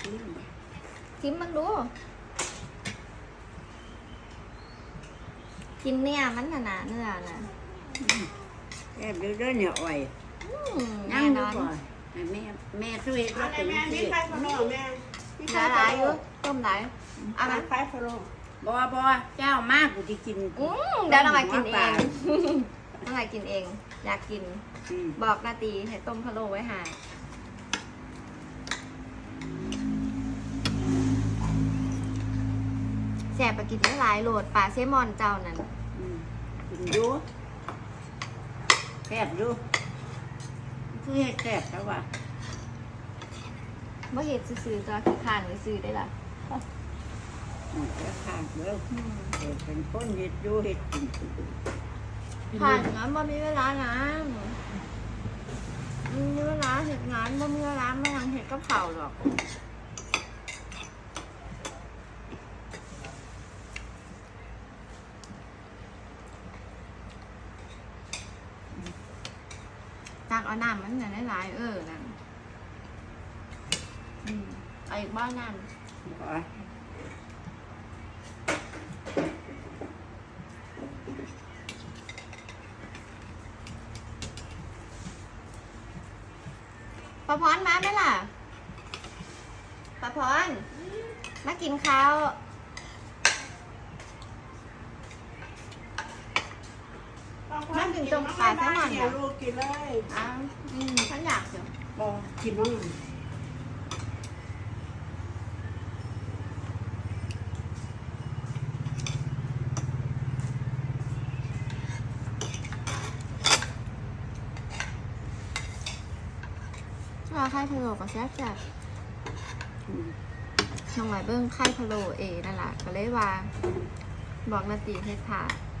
ชิมชิมมันดู กินเนี่ยมันน่ะนะเนื้อน่ะแอบดูด้วยเนี่ยอ่อยอืมนั่แน่งนดูอนก่อนให้แม่แม่ช่วยเอาก็ไหนถึงแม่มีที่ไข่พะโล้แม่มีหไข่ลายพะๆอโล้ยู่ต้มหลายเอาเอาไหนมาไข่พะโล้บ่บ่เจ้ามากกูจะกินอืมเดี๋ยวน้องใหม่กินเอหัวปลางน้องใหม่กินเอง อยากกินอืมบอกนาตีให้ต้มพะโล้ไว้ใหา แสบไปกินได้หลายโหลดปลาเซลมอนเจ้านั่นอืมกินดูแซ่บดูคือเฮ็ดแซ่บแต่ว่าว่าเห็ดซื้อๆจะขี้ข้านหรือซื้อได้ล่ะอืมแล้วข้างเด้อเฮ็ดเป็นคนเฮ็ดอยู่เฮ็ดกินผ่านงานบ่มีเวลางานมีเวลาเห็ดงานบ่มีเวลาไม่งานเห็ดกับเผาวหรอก ตักเอาน้ำมันน่ะหลายๆเออนั่นอืมเอาอีกบ้านนั่นขอปะพรมาไหมล่ะปะพรมากินข้าว นั่น ถึงตรงปลาแซลมอนเนี่ยลูกกินเลยอ้าอืมฉันอยากเดี๋ยวบ่กินบ้างว่าไข่พะโล้ก็แซ่บแซ่บน้องหมายเบิ้งไข่พะโล้เอนั่นแหละก็เลยว่า บอกนาตีเฮ็ดค่ะเอา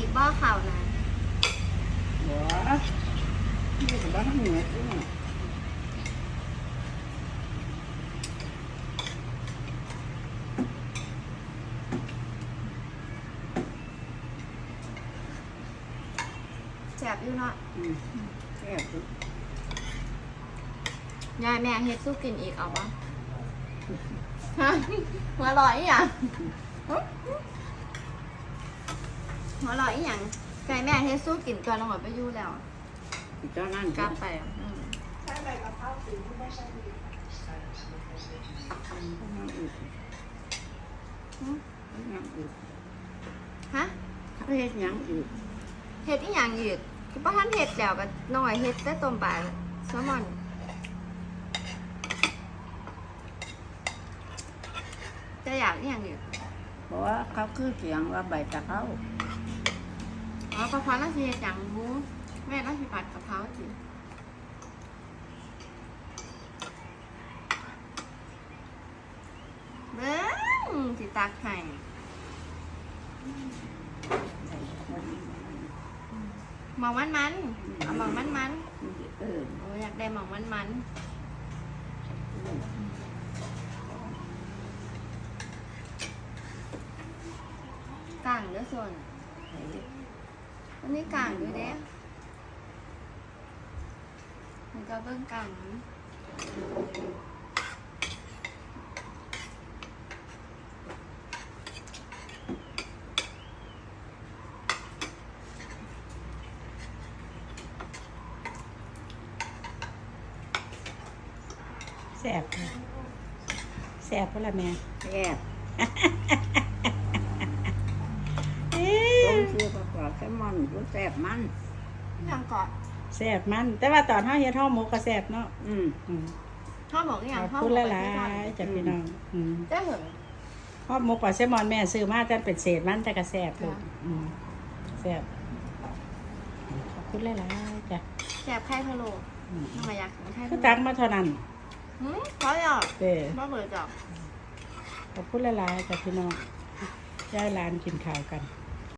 อีกบ้อข่าวนะบ่นี่ก็บ่ทำเหนื่อยด้วยแซ่บอยู่เนาะอืมแซ่บดูยายแม่เฮ็ดสู้กินอีกเอาปะฮะหัวลอยอีหยัง หัวลอยอีหยังไก่แม่เฮ็ดสู้กินก่อนลงมาไปอยู่แล้วอีเจ้านั่นกลับไปอะอืมใช่ใบกะเพราสีที่ไม่ใช่ดีน้ำอึดอืมน้ำอึดฮะเขาเฮ็ดหยังอึดเฮ็ดอีหยังอีกคือป้าท่านเฮ็ดแล้วก็น้อยเฮ็ดแต่ต้มปลาแซลมอนจะอยากอีหยังอีกเพราะว่าเขาคือเสียงว่าใบตะเขา อ๋อป้าพันน่าสิเฮ็ดหยังหมูแม่น่าสิผัดกะเพราสิเบิ้งสิตักให้หมองมันมันเอาหมองมันมันเออโอ้อยากได้หมองมันมันๆกางเด้อส่วนอั นนี้กลางด้วยเด้มันก็เบิ้งกลางนะแสบแสบก็ละแม่แซ่บ เอ๊ ต้มะ ชื่อประกอบแซ ลมอนรู้แซ่บมันอย่างเกาะแสบมัน แต่ว่าตอนเฮาเฮ็ดเฮาหมกก็แสบเนาะอืมอืมข้าวหมกอขย่างอบข้าวคุณหมหกลายๆจ้ะพี่น้องอืมได้เหรอฮอดหมกปลาแซลมอนแม่ซื้อมาจันเป็นเศษมันแต่ก็แสบลูกจ้ะอืมแสบขอบคุณหลายๆจ้ะแสบไข่พะโล้อืมทำไมอยากกินไข่คือพะตัโล้กมาเท่านั้นหืมเพราะอยากเด้อบ่เบื่อจับขอบคุณหลายๆจ้ะพี่น้องยายหลานกินข้าวกัน